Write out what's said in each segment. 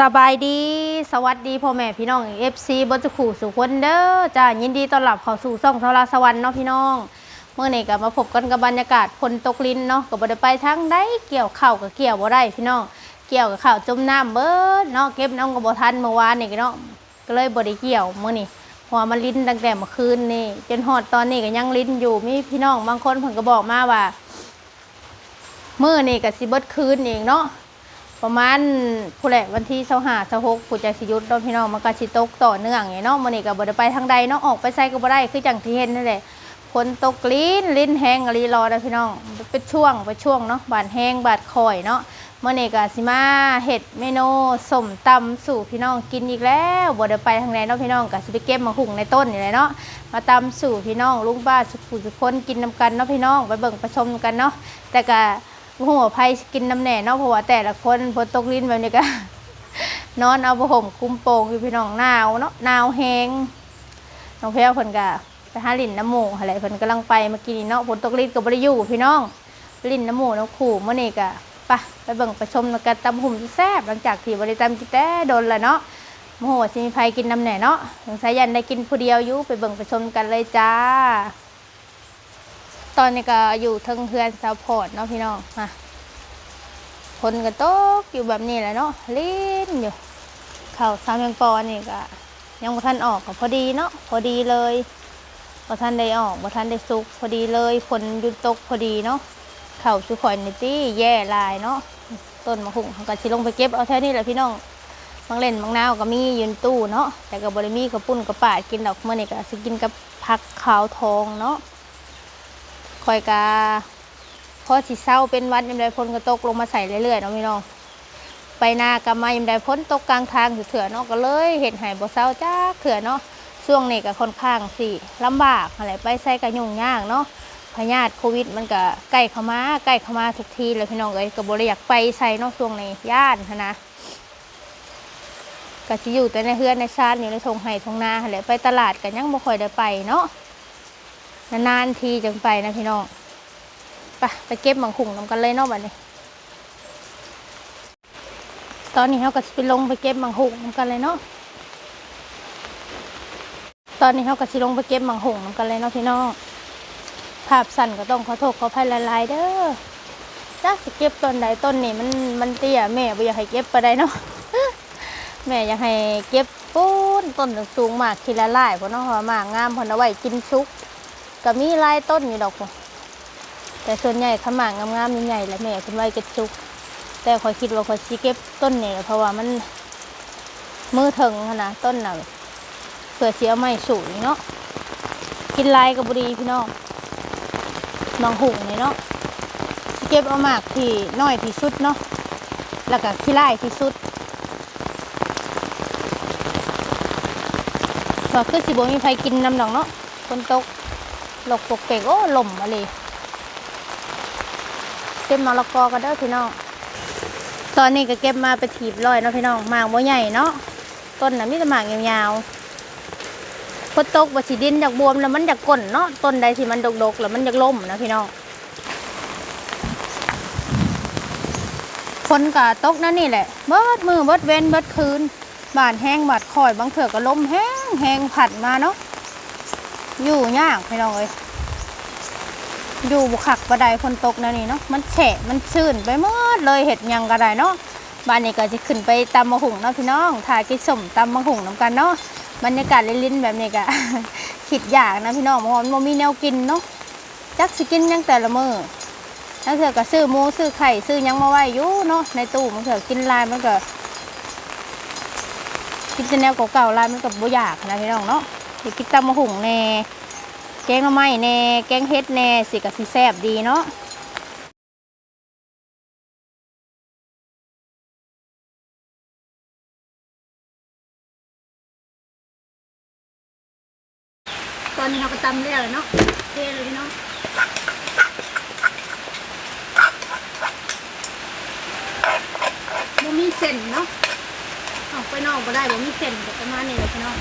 สบายดี สวัสดีพ่อแม่พี่น้อง FC บนสุขูสุขคนเด้อจ้ายินดีต้อนรับเข้าสู่ช่องทราสวรรค์เนาะพี่น้องเมื่อไนี้ก็มาพบกันกับบรรยากาศฝนตกลิ้นเนาะก็บ่ได้ไปทางใดเกี่ยวข้าวก็เกี่ยวบ่ได้พี่น้องเกี่ยวกับข้าวจมน้ำเบิดเนาะเก็บน้ำก็บ่ทันเมื่อวานนี่เนาะก็เลยบ่ได้เกี่ยวเมื้อนี้เพราะว่ามันลิ้นตั้งแต่เมื่อคืนนี่จนฮอดตอนนี้ก็ยังลิ้นอยู่มีพี่น้องบางคนเพิ่นก็บอกมาว่าเมื้อนี้ก็สิเบิดคืนเอีกเนาะ ประมาณผู้แหละวันที่เสาหาเสาหกผู้ใจสิยุดเนาะพี่น้องมันก็สิตกต่อเนื่องไงเนาะมื้อนี้ก็บ่ได้ไปทางใดเนาะออกไปไสก็บ่ได้คือจังที่เห็นนั่นแหละฝนตกลิ้นลิ้นแห้งรีรอนะพี่น้องเป็นช่วงเป็นช่วงเนาะบาดแห้งบาดคอยเนาะมื้อนี้ก็สิมาเฮ็ดเมนูสมตำสู่พี่น้องกินอีกแล้วบ่ได้ไปทางใดเนาะพี่น้องก็สิไปเก็บมาหุงในต้นนี่แหละเนาะมาตำสู่พี่น้องลุงป้าสุขผู้สุขคนกินนํกันเนาะพี่น้องไปเบิ่งไปชมกันเนาะแต่ก็ หัวไผกินน้ำแหน่เนาะเพราะว่าแต่ละคนฝนตกลิ้นแบบนี้ก็ นอนเอาผ้าห่มคลุมโปงอยู่พี่น้องหนาวเนาะหนาวแฮงน้องแพรวเพิ่นก็ไปหาลิ้นน้ำหมูอะไรเพิ่นกำลังไปเมื่อกี้นี่เนาะฝนตกลิ้นก็บ่ได้อยู่พี่น้องลิ้นน้ำหมูน้ำขู่เมื้อนี้ก็ไปไปเบิ่งไปชมกันตำหุ่มแซ่บหลังจากที่บ่ได้ตำกินแต่โดนแล้วเนาะโมโหสิมีไผกินน้ำแหน่เนาะสงสัยยันได้กินผู้เดียวอยู่ไปเบิ่งไปชมกันเลยจ้า ตอนนี้ก็อยู่ทิงเฮือนซัพพอร์ตเนาะพี่น้องมาคนก็ตกอยู่แบบนี้แหละเนาะลิ้นอยู่ เข่าวสามยังปอนี่ก็ยังบ่ทันออกก็พอดีเนาะพอดีเลยบ่ทันได้ออกบ่ทันได้สุกพอดีเลยฝนหยุดตกพอดีเนาะเข่าวสุข่อยนี่ตี้แย่ลายเนาะต้นมะฮุ่งเขาก็สิลงไปเก็บเอาแค่นี้แหละพี่น้องบางเล่นบางนาวก็มียืนตู้เนาะแต่ก็บ่ได้มีกระปุ้นกระปาดกินดอกเมื้อนี้ก็สิกินกับผักขาวทองเนาะ คอยกาพอสิเศร้าเป็นวัดยามใดพ้นก็ตกลงมาใส่เรื่อยๆเนาะพี่น้อง ไปนากำมายามใดพ้นตกกลางทางเถื่อเนาะก็เลยเห็นหายบ่เศร้าจ้าเถื่อเนาะช่วงนี้ก็ค่อนข้างสิลำบากอะไรไปใส่กระยุ่งยากเนาะพยาธิโควิด มันก็ใกล้เข้ามาใกล้เข้ามาทุกทีเลยพี่น้องเอ้ยก็บ่ได้อยากไปใส่เนาะช่วงนี้ย่านนะก็สิอยู่แต่ในเฮือนในชานอยู่ในทงไห่ทงนาหั่นแหละไปตลาดก็ยังบ่ค่อยได้ไปเนาะ นานๆทีจังไปนะพี่น้องไปไปเก็บหมังคุงนำกันเลยเนาะบัดนี้ ตอนนี้เขาก็สิลงไปเก็บหมังหุงนำกันเลยเนาะตอนนี้เขาก็สิลงไปเก็บหมังหุงนำกันเลยเนาะพี่น้องภาพสั่นก็ต้องขอโทษขออภัยหลายๆเด้อจ้าสิเก็บต้นใดต้นนี่มันมันเตี้ยแม่บ่อยากให้เก็บไปได้เนาะแม่อยากให้เก็บปูนต้นสูงมากทีละลายเพราะนาะเพราะว่ามากงามเพนเอาไว้กินซุก ก็มีลายต้นอยู่ดอกแต่ส่วนใหญ่ขมางงามๆใหญ่ๆและแม่คุณไว้เก็บซุก แต่คอยคิดว่าคอยสิเก็บต้นเนี่เพราะว่ามันมือถึงนะต้นน่ะเผื่อเสียไม่สูงเนาะกินลายกับุรีพี่น้องบางหุ่งเนาะสิเก็บเอามากที่น้อยที่สุดเนาะแล้วก็ขี้ไล่ที่สุดก็คือสิบ่มีใครกินน้ำดอกเนาะฝนตก หลกปกเปกโอ้ลมอะไรเก็บมะละกอกันเด้อพี่น้อง ตอนนี้ก็เก็บมาไปถีบร้อยเนาะพี่น้องหมากบ่ใหญ่เนาะ ต้นน่ะมีแต่หมากยาวๆพอตกบ่สิดินจากบวมแล้วมันอยากก้นเนาะ ต้นใดที่มันดกๆแล้วมันอยากล่มนะพี่น้องฝนกะตกนั่นนี่แหละ เบิดมือเบิดเว้นเบิดคืน บานแห้งบาดคอย บางเถื่อก็ลมแห้งแห้งผัดมาเนาะ อยู่ยากพี่น้องเอ้ยอยู่บุคักกระไดคนตกนะนี่เนาะมันแฉะมันชื้นไปหมดเลยเห็ดยังกระไดเนาะบ้านนี้ก็จะขึ้นไปตำมะหุ่งเนาะพี่น้องถ่ายกินสมตำมะหุ่งน้ำกันเนาะบรรยากาศลิ้นๆแบบนี้ก็คิดอยากนะพี่น้องเพราะว่ามันบ่มีแนวกินเนาะจักสกินยังแต่ละมือแล้วเถื่อก็ซื้อหมูซื้อไข่ซื้อยังมาไว้อยู่เนาะในตู้มันเถื่อกินลายมันก็กินแต่แนวเก่าๆลายมันก็บ่อยากนะพี่น้องเนาะ สิกินตำมะหุงแน่แกงหน่อไม้แน่แกงเฮ็ดแน่สิกับสิแซ่บดีเนาะตอนนี้เราก็ตำเรียบเลยเนาะเทเลยเนาะบ่มีเส้นเนาะออกไปนอกบ่ได้บ่มีเส้นก็ประมาณนี้เลยพี่น้อง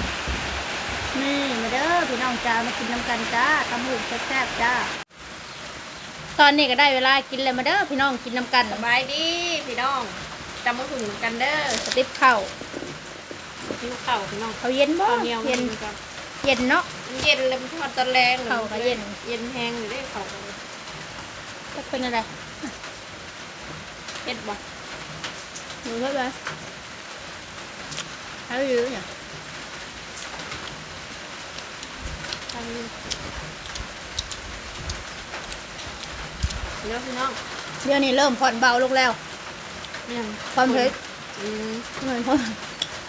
นี่มาเด้อพี่น้องจ้ามากินน้ำกันจ้าตำหูแซ่บๆจ้า ตอนนี้ก็ได้เวลากินเลยมาเด้อพี่น้องกินน้ำกันสบายดีพี่น้องจำมาถึงกันเด้อสติปข้าวหิวข้าวพี่น้องเขาเย็นบ่ข้าวเหนียวเย็นกับเย็นเนาะเย็นแล้วมันทอดตะแรงข้าวก็เย็นเย็นแห้งอยู่ได้ข้าวก็จะเป็นอะไรเย็ดบ่ดูเท่าไหร่เอาอยู่เนี่ย ทำนี่แล้วพี่น้องเดี๋ยวนี้เริ่มผ่อนเบาลงแล้วเนี่ยความเผ็ดอืมเหมือนคน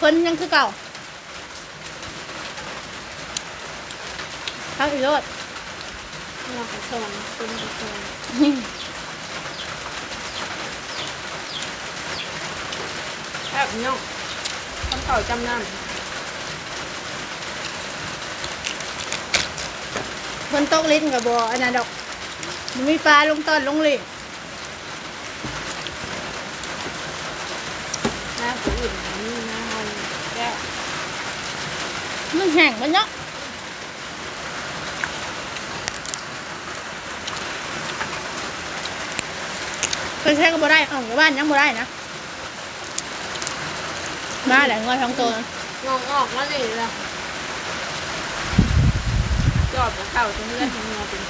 คนยังคือเก่าข้าวอีโรดเราขอสอนคนขอสอนแอบพี่น้องคนเก่าจำน คนตกลิ้นกับบอันนั้นดอกมันมีฟ้าลงตอนลงเลยำหน้าผู้อื่นนี่น้าเฮาแก้วมันแห้งมันเนาะไปใช้ก็บ่ได้ออกจากบ้านยังบ่ได้นะมาแหละงอยท้องโตนะ งอกออกมาเลยล่ะ จอดกับข้าตรงนี้ที่เงาเป็น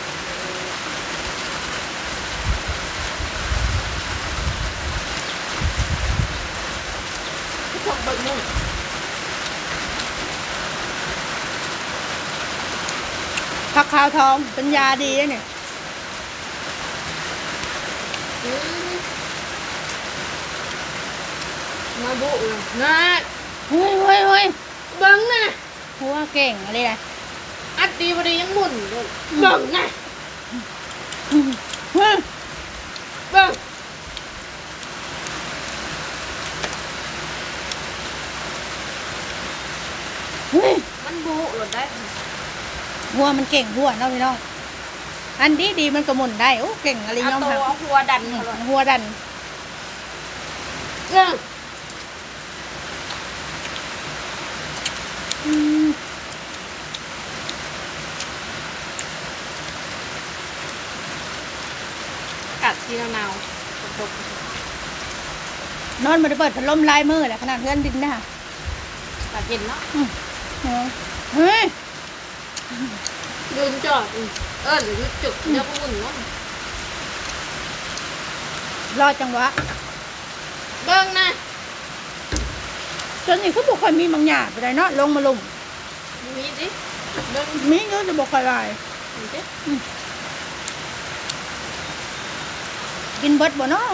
พวกเบิกมุ่งผักขาวทองเป็นยาดีนะเนี่ยมาบุเลยนะเฮ้ยเฮ้ยเฮ้ยเบิ้งนะหัวเก่งอะไรนะ ดดีพอดียังหมุนเลยเบิ้งนะเฮ้ยเบิ้งเฮ้ยมันบุหลดได้หัวมันเก่งหัวเนาะพี่น้อง อันดีดีมันก็หมุนได้โอ้เก่งอะไรเอาย่อมตัวทเอาหัวดันำเขาเลยหัวดันเบิ้งอืม กัดทีละนาวๆตกนอนมาได้เปิดพัดลมลายมือแหละขนาดเพื่อนดินนะๆกัดเย็นเนาะอืมเฮ้ยลืมจอดอีกเออหรือจุดเดี๋ยวพวกมึงเนาะรอดจังหวะเบิ้งนะจนนี่เขาบอกค่อยมีบางอย่างไปได้เนาะลงมาลุมมีดิเบิ้งมีเยอะจะบอกค่อยลายมีดิ กินเบิดบ่เนาะ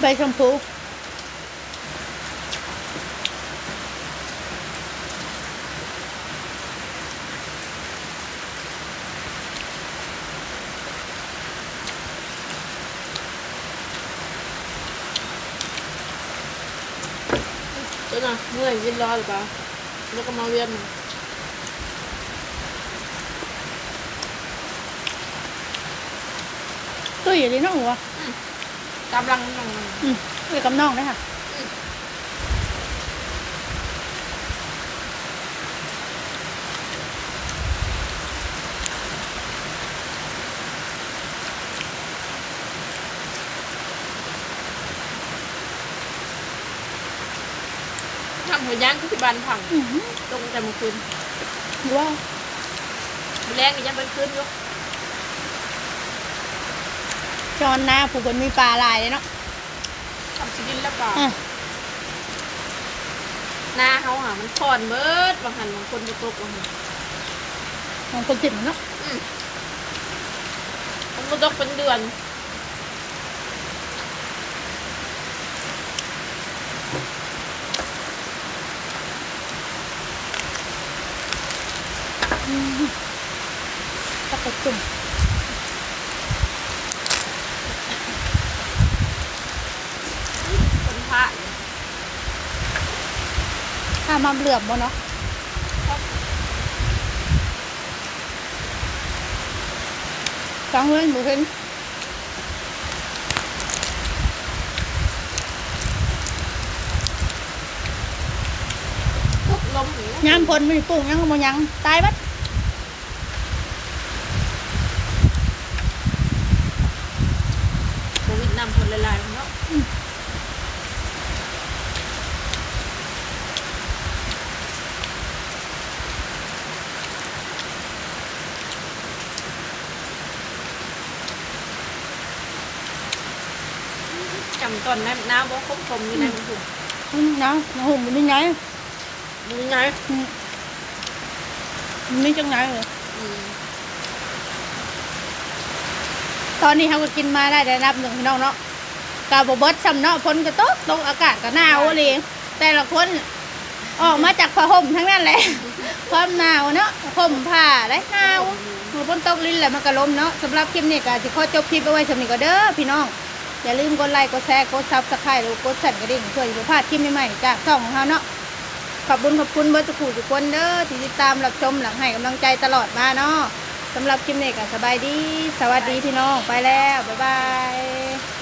ใบชมพู เจ้าน่ะเมื่อยยินรอหรือเปล่าแล้วก็มาเวียนตุ้ยอยู่ดีเนาะหัวกำลังนั่งอืมไปกับน้องได้ค่ะ ทำหัวย่าง ที่บ้านผังอือหือลงแต่เมื่อคืนว้าวแรงก็ยังเป็นคืนอยู่จอนนาผู้คนมีปลาลายเลยเนาะทำสิดินแล้วเปล่าอะหน้าเขาหามันคอนเบิดบางหันบางคนจะตกบางหันของคนติดเนาะอืมมันก็ตกเป็นเดือน เจุ่มคนพระข้ามาเหลือบบ่เนาะฟังเล่นบุเห็นย่างพลม่ปุ่งยังก็บ่ยังตายบัด ละลายๆเนาะจำตอนนั้นน้ำบ่คมคมอยู่ในมันถูกอืมนะมาห่มมันนี่ไงมือไงอืมมันนี่จังไงเลยอืมตอนนี้เขาก็กินมาได้ระดับหนึ่งพี่น้องเนาะ กาบเบิดซ้ำเนาะฝนก็ตกตกอากาศก็หนาวเลยแต่ละคนออกมาจากผ้าห่มทั้งนั้นแหละความหนาวเนาะห่มผ้าและหนาวมือฝนตกลิ้นแหละมันก็ลมเนาะสำหรับคลิปนี้ก็สิขอจบคลิปเอาไว้สำนี้ก็เด้อพี่น้องอย่าลืมกดไลค์กดแชร์กดซับสไครต์หรือกดสั่นกระดิ่งเพื่อจะบ่พลาดคลิปใหม่ๆจากช่องของเราเนาะขอบคุณขอบคุณเบอร์สุขุทุกคนเด้อที่ติดตามรับชมหลังให้กำลังใจตลอดมาเนาะสำหรับคลิปนี้ก็สบายดี สวัสดีพี่น้องไปแล้วบ๊ายบาย